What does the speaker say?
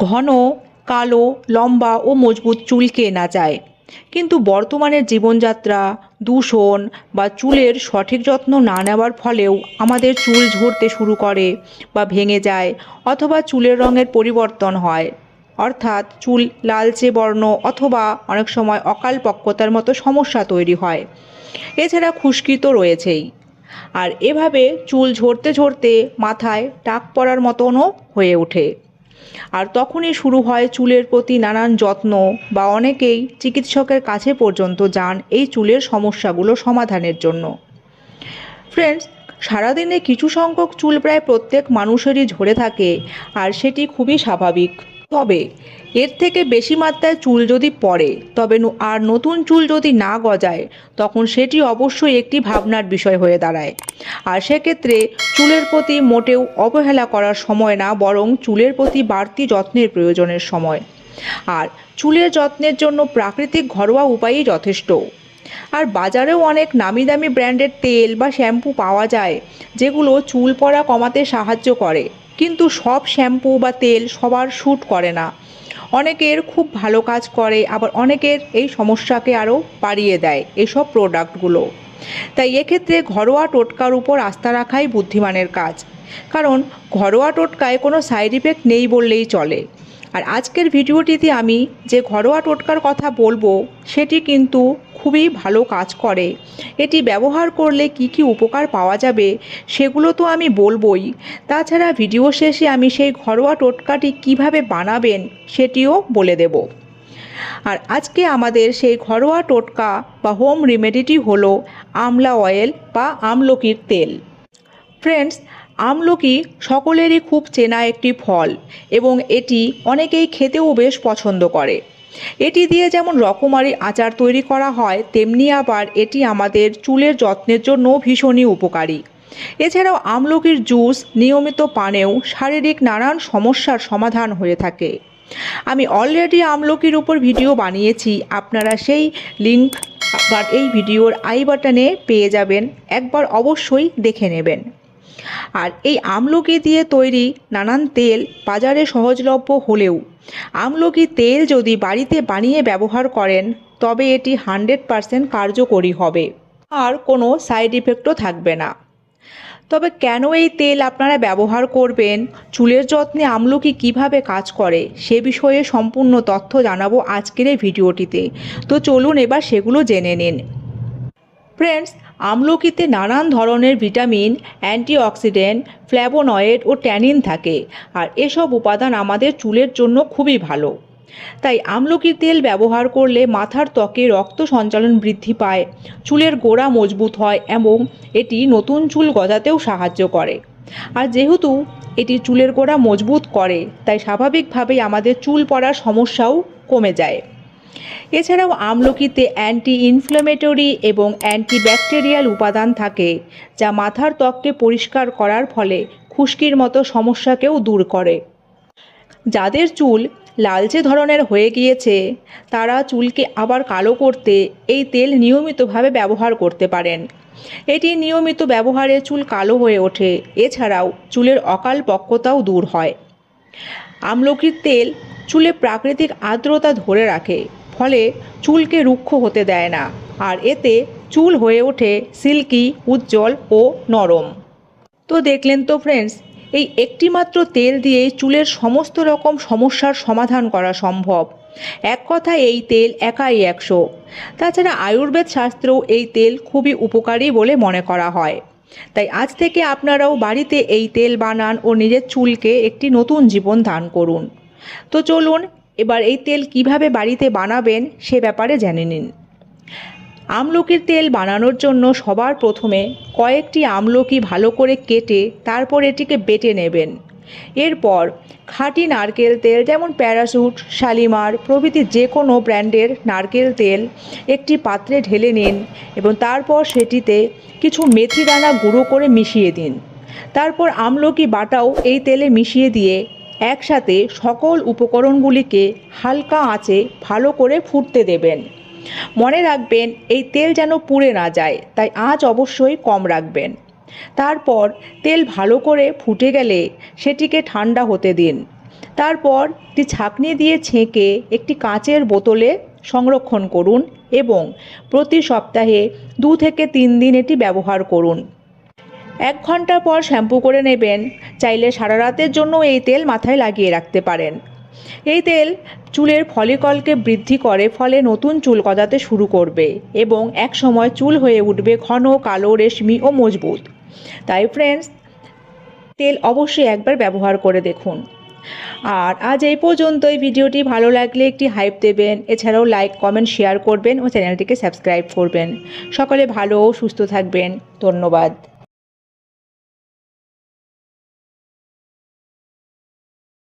ঘন, কালো, লম্বা ও মজবুত চুলকে না চায়। কিন্তু বর্তমানের জীবনযাত্রা, দূষণ বা চুলের সঠিক যত্ন না নেওয়ার ফলেও আমাদের চুল ঝরতে শুরু করে বা ভেঙে যায় অথবা চুলের রঙের পরিবর্তন হয়। অর্থাৎ চুল লালচে বর্ণ অথবা অনেক সময় অকাল পক্কতার মতো সমস্যা তৈরি হয়। এছাড়া খুশকি তো রয়েছেই। আর এভাবে চুল ঝরতে ঝরতে মাথায় টাক পড়ার মতনও হয়ে ওঠে। আর তখনই শুরু হয় চুলের প্রতি নানান যত্ন বা অনেকেই চিকিৎসকের কাছে পর্যন্ত যান এই চুলের সমস্যাগুলো সমাধানের জন্য। ফ্রেন্ডস সারাদিনে কিছু সংখ্যক চুল প্রায় প্রত্যেক মানুষেরই ঝরে থাকে, আর সেটি খুবই স্বাভাবিক। তবে এর থেকে বেশি মাত্রায় চুল যদি পড়ে, তবে আর নতুন চুল যদি না গজায়, তখন সেটি অবশ্যই একটি ভাবনার বিষয় হয়ে দাঁড়ায়। আর সেক্ষেত্রে চুলের প্রতি মোটেও অবহেলা করার সময় না, বরং চুলের প্রতি বাড়তি যত্নের প্রয়োজনের সময়। আর চুলের যত্নের জন্য প্রাকৃতিক ঘরোয়া উপায়ই যথেষ্ট। আর বাজারেও অনেক নামি দামি ব্র্যান্ডের তেল বা শ্যাম্পু পাওয়া যায়, যেগুলো চুল পড়া কমাতে সাহায্য করে। কিন্তু সব শ্যাম্পু বা তেল সবার শ্যুট করে না। অনেকের খুব ভালো কাজ করে, আবার অনেকের এই সমস্যাকে আরও বাড়িয়ে দেয় এসব প্রোডাক্টগুলো তাই এক্ষেত্রে ঘরোয়া টোটকার উপর আস্থা রাখাই বুদ্ধিমানের কাজ। কারণ ঘরোয়া টোটকায় কোনো সাইড ইফেক্ট নেই বললেই চলে। আর আজকের ভিডিওটিতে আমি যে ঘরোয়া টোটকার কথা বলব, সেটি কিন্তু খুবই ভালো কাজ করে। এটি ব্যবহার করলে কি কি উপকার পাওয়া যাবে, সেগুলো তো আমি বলবই। তাছাড়া ভিডিও শেষে আমি সেই ঘরোয়া টোটকাটি কীভাবে বানাবেন, সেটিও বলে দেব। আর আজকে আমাদের সেই ঘরোয়া টোটকা বা হোম রেমেডিটি হলো আমলা অয়েল বা আমলকির তেল। ফ্রেন্ডস আমলকি সকলেরই খুব চেনা একটি ফল এবং এটি অনেকেই খেতেও বেশ পছন্দ করে। এটি দিয়ে যেমন রকমারি আচার তৈরি করা হয়, তেমনি আবার এটি আমাদের চুলের যত্নের জন্য ভীষণই উপকারী। এছাড়াও আমলকির জুস নিয়মিত পানেও শারীরিক নানান সমস্যার সমাধান হয়ে থাকে। আমি অলরেডি আমলকির উপর ভিডিও বানিয়েছি, আপনারা সেই লিংক আবার এই ভিডিওর আই বাটনে পেয়ে যাবেন। একবার অবশ্যই দেখে নেবেন। আর এই আমলকি দিয়ে তৈরি নানান তেল বাজারে সহজলভ্য হলেও, আমলকি তেল যদি বাড়িতে বানিয়ে ব্যবহার করেন, তবে এটি হান্ড্রেড পারসেন্ট কার্যকরী হবে। আর কোনো সাইড ইফেক্টও থাকবে না। তবে কেন এই তেল আপনারা ব্যবহার করবেন, চুলের যত্নে আমলকি কীভাবে কাজ করে, সে বিষয়ে সম্পূর্ণ তথ্য জানাব আজকের এই ভিডিওটিতে। তো চলুন এবার সেগুলো জেনে নিন। ফ্রেন্ডস আমলকিতে নানান ধরনের ভিটামিন, অ্যান্টিঅক্সিডেন্ট, ফ্ল্যাভোনয়েড ও ট্যানিন থাকে। আর এসব উপাদান আমাদের চুলের জন্য খুবই ভালো। তাই আমলকির তেল ব্যবহার করলে মাথার ত্বকে রক্ত সঞ্চালন বৃদ্ধি পায়, চুলের গোড়া মজবুত হয় এবং এটি নতুন চুল গজাতেও সাহায্য করে। আর যেহেতু এটি চুলের গোড়া মজবুত করে, তাই স্বাভাবিকভাবেই আমাদের চুল পড়ার সমস্যাও কমে যায়। এছাড়াও আমলকিতে অ্যান্টি ইনফ্ল্যামেটরি এবং অ্যান্টিব্যাকটেরিয়াল উপাদান থাকে, যা মাথার ত্বককে পরিষ্কার করার ফলে খুশকির মতো সমস্যাকেও দূর করে। যাদের চুল লালচে ধরনের হয়ে গিয়েছে, তারা চুলকে আবার কালো করতে এই তেল নিয়মিতভাবে ব্যবহার করতে পারেন। এটি নিয়মিত ব্যবহারে চুল কালো হয়ে ওঠে, এছাড়াও চুলের অকাল পক্কতাও দূর হয়। আমলকির তেল চুলে প্রাকৃতিক আর্দ্রতা ধরে রাখে ফলে চুলকে রুক্ষ হতে দেয় না, আর এতে চুল হয়ে ওঠে সিল্কি, উজ্জ্বল ও নরম। তো দেখলেন তো ফ্রেন্ডস এই একটিমাত্র তেল দিয়ে চুলের সমস্ত রকম সমস্যার সমাধান করা সম্ভব। এক কথায় এই তেল একাই একশো। তাছাড়া আয়ুর্বেদ শাস্ত্রেও এই তেল খুবই উপকারী বলে মনে করা হয়। তাই আজ থেকে আপনারাও বাড়িতে এই তেল বানান ও নিজের চুলকে একটি নতুন জীবন দান করুন। তো চলুন এবার এই তেল কীভাবে বাড়িতে বানাবেন সে ব্যাপারে জেনে নিন। আমলকির তেল বানানোর জন্য সবার প্রথমে কয়েকটি আমলকি ভালো করে কেটে তারপর এটিকে বেটে নেবেন। এরপর খাঁটি নারকেল তেল যেমন প্যারাশুট শালিমার প্রভৃতি যে কোনো ব্র্যান্ডের নারকেল তেল একটি পাত্রে ঢেলে নিন এবং তারপর সেটিতে কিছু মেথি দানা গুঁড়ো করে মিশিয়ে দিন। তারপর আমলকি বাটাও এই তেলে মিশিয়ে দিয়ে একসাথে সকল উপকরণগুলিকে হালকা আঁচে ভালো করে ফুটতে দেবেন। মনে রাখবেন, এই তেল যেন পুড়ে না যায়, তাই আঁচ অবশ্যই কম রাখবেন। তারপর তেল ভালো করে ফুটে গেলে সেটিকে ঠান্ডা হতে দিন। তারপর একটি ছাঁকনি দিয়ে ছেঁকে একটি কাঁচের বোতলে সংরক্ষণ করুন এবং প্রতি সপ্তাহে দু থেকে তিন দিন এটি ব্যবহার করুন। এক ঘণ্টা পর শ্যাম্পু করে নেবেন চাইলে সারা রাতের জন্য এই তেল মাথায় লাগিয়ে রাখতে পারেন। এই তেল চুলের ফলিকলকে বৃদ্ধি করে, ফলে নতুন চুল গজাতে শুরু করবে এবং এক সময় চুল হয়ে উঠবে ঘন, কালো, রেশমি ও মজবুত। তাই ফ্রেন্ডস তেল অবশ্যই একবার ব্যবহার করে দেখুন। আর আজ এই পর্যন্তই। ভিডিওটি ভালো লাগলে একটি হাইপ দেবেন, এছাড়াও লাইক কমেন্ট শেয়ার করবেন ও চ্যানেলটিকে সাবস্ক্রাইব করবেন। সকলে ভালো ও সুস্থ থাকবেন। ধন্যবাদ।